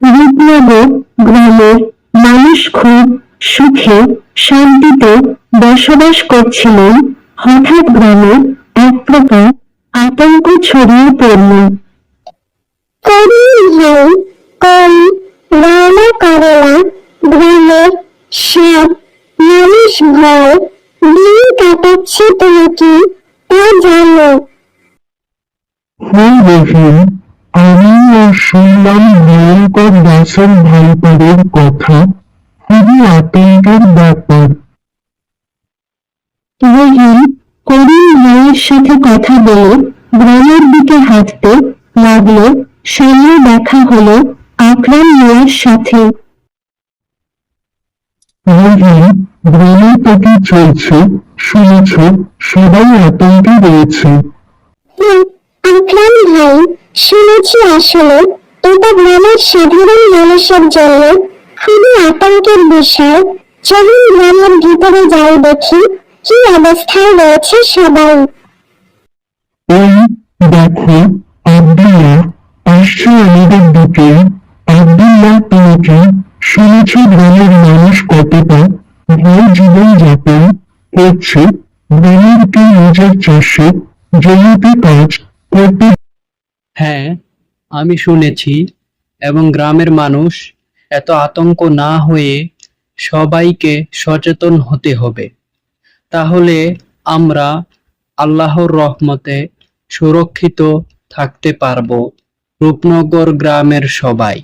রূপনগর গ্রামের মানুষ খুব সুখে শান্তিতে বসবাস করছিলেন। হঠাৎ গ্রামে এক প্রকার আতঙ্ক ছড়িয়ে পড়ল। কম রানা করলা গ্রামের সব মানুষ ভয়। দিন কাটাচ্ছে তোমাকে তা জানো। হ্যাঁ আমিও শুনলাম ভয়ঙ্কর গাছের ভাইপারের কথা। খুবই আতঙ্কের ব্যাপার। রহিম করুণ ভাইয়ের সাথে কথা বলে গ্রামের দিকে হাঁটতে লাগল সামনে দেখা হলো আকরাম মিয়ার সাথে। রহিম গ্রামে তো কি চলছে শুনেছ সবাই আতঙ্কে রয়েছে। শুনেছি আসলে এটা গ্রামের সাধারণ মানুষের জন্য খুবই আতঙ্কের বিষয়। চলুন গ্রামের ভিতরে যাই দেখি, কি অবস্থায় রয়েছে সবাই। দেখো, আব্দুল্লাহ আসছে আমাদের দিকে। আব্দুল্লাহ গ্রামের মানুষ কতটা ভয় জীবন যাপন করছে। গ্রামের কি নিজের চাষে জমিতে কাজ করতে হ্যাঁ আমি শুনেছি এবং গ্রামের মানুষ এত আতঙ্ক না হয়ে সবাইকে সচেতন হতে হবে। তাহলে আমরা আল্লাহর রহমতে সুরক্ষিত থাকতে পারব। রূপনগর গ্রামের সবাই।